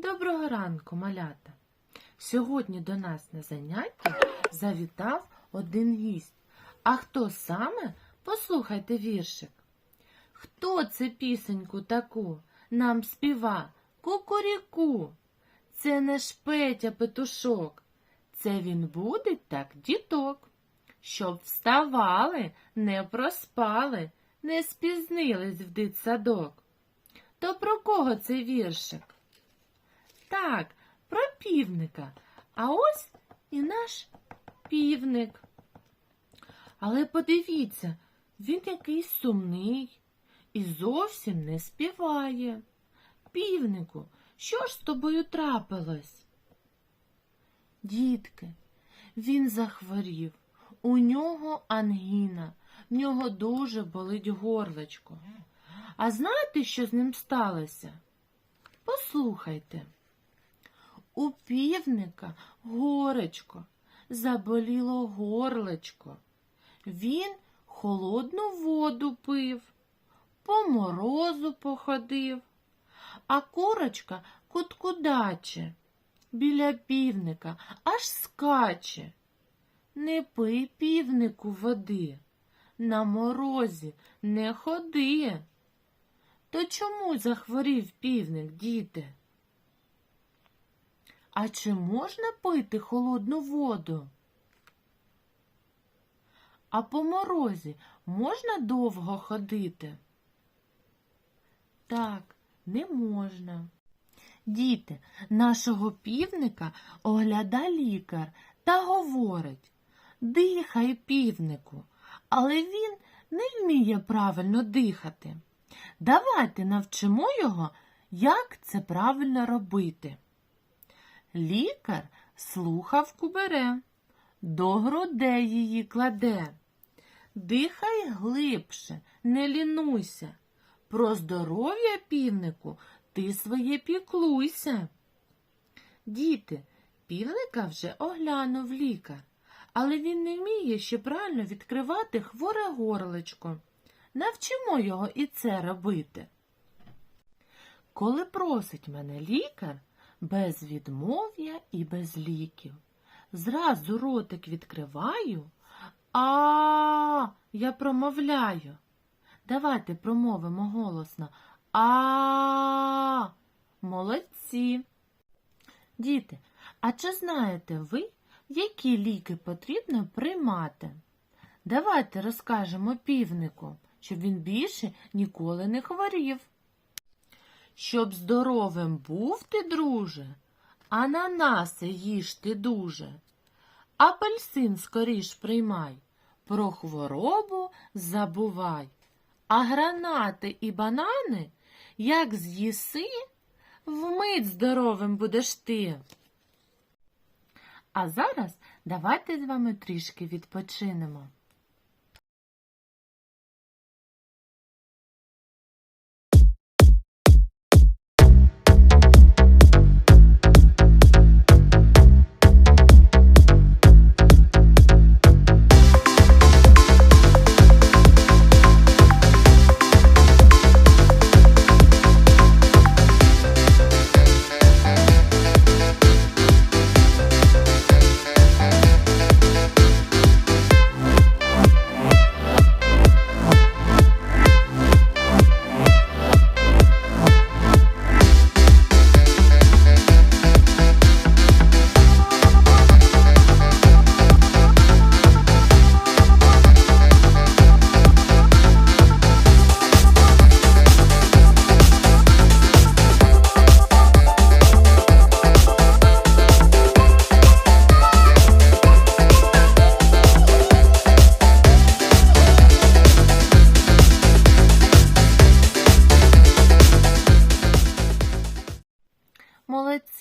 Доброго ранку, малята! Сьогодні до нас на заняття завітав один гість. А хто саме? Послухайте віршик. Хто це пісеньку таку нам співа? Кукуріку. Це не шпетя петушок. Це він буде так діток. Щоб вставали, не проспали, не спізнились в дитсадок. То про кого цей віршик? Так, про півника. А ось і наш півник. Але подивіться, він якийсь сумний і зовсім не співає. Півнику, що ж з тобою трапилось? Дітки, він захворів. У нього ангіна, в нього дуже болить горлечко. А знаєте, що з ним сталося? Послухайте. У півника горечко, заболіло горлечко. Він холодну воду пив, по морозу походив, а курочка куткудаче, біля півника аж скаче. Не пий півнику води, на морозі не ходи. То чому захворів півник, діти? А чи можна пити холодну воду? А по морозі можна довго ходити? Так, не можна. Діти, нашого півника огляда лікар та говорить Дихай, півнику, але він не вміє правильно дихати. Давайте навчимо його, як це правильно робити. Лікар слухавку бере, до грудей її кладе. Дихай глибше, не лінуйся. Про здоров'я півнику ти своє піклуйся. Діти, півника вже оглянув лікар, але він не вміє ще правильно відкривати хворе горлечко. Навчимо його і це робити. Коли просить мене лікар, без відмов'я і без ліків. Зразу ротик відкриваю, а я промовляю. Давайте промовимо голосно. А молодці. Діти, а чи знаєте ви, які ліки потрібно приймати? Давайте розкажемо півнику, щоб він більше ніколи не хворів. Щоб здоровим був ти, друже, ананаси їж ти дуже. Апельсин скоріш приймай, про хворобу забувай. А гранати і банани, як з'їси, вмить здоровим будеш ти. А зараз давайте з вами трішки відпочинемо.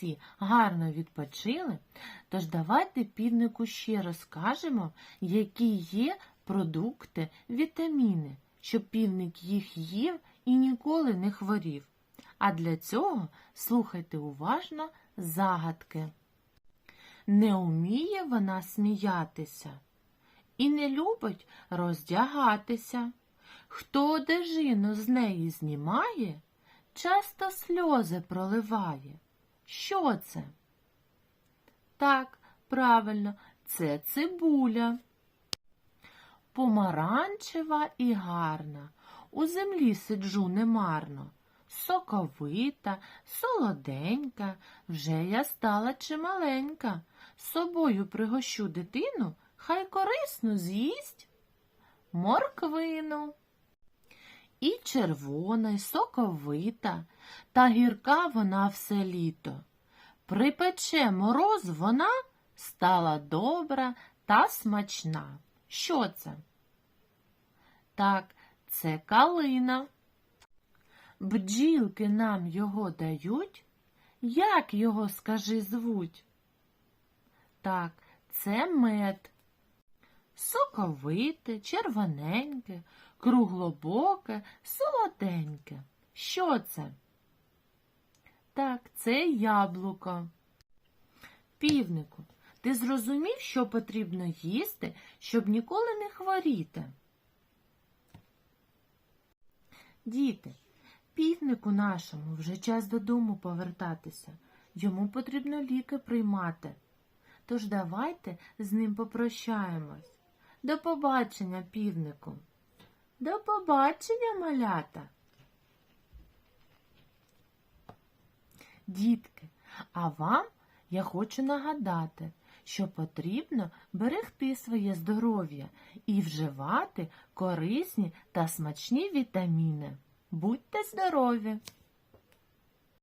Молодці, гарно відпочили. Тож давайте півнику ще розкажемо, які є продукти, вітаміни, щоб півник їх їв і ніколи не хворів. А для цього слухайте уважно загадки. Не уміє вона сміятися і не любить роздягатися. Хто одежину з неї знімає, часто сльози проливає. Що це? Так, правильно, це цибуля. Помаранчева і гарна. У землі сиджу немарно. Соковита, солоденька, вже я стала чималенька. Собою пригощу дитину, хай корисну з'їсть морквину. І червона, й соковита, та гірка вона все літо. Припече мороз вона стала добра та смачна. Що це? Так, це калина. Бджілки нам його дають. Як його, скажи, звуть? Так, це мед. Соковите, червоненьке, круглобоке, солоденьке. Що це? Так, це яблуко. Півнику, ти зрозумів, що потрібно їсти, щоб ніколи не хворіти? Діти, півнику нашому вже час додому повертатися. Йому потрібно ліки приймати. Тож давайте з ним попрощаємось. До побачення, півнику. До побачення, малята. Дітки, а вам я хочу нагадати, що потрібно берегти своє здоров'я і вживати корисні та смачні вітаміни. Будьте здорові!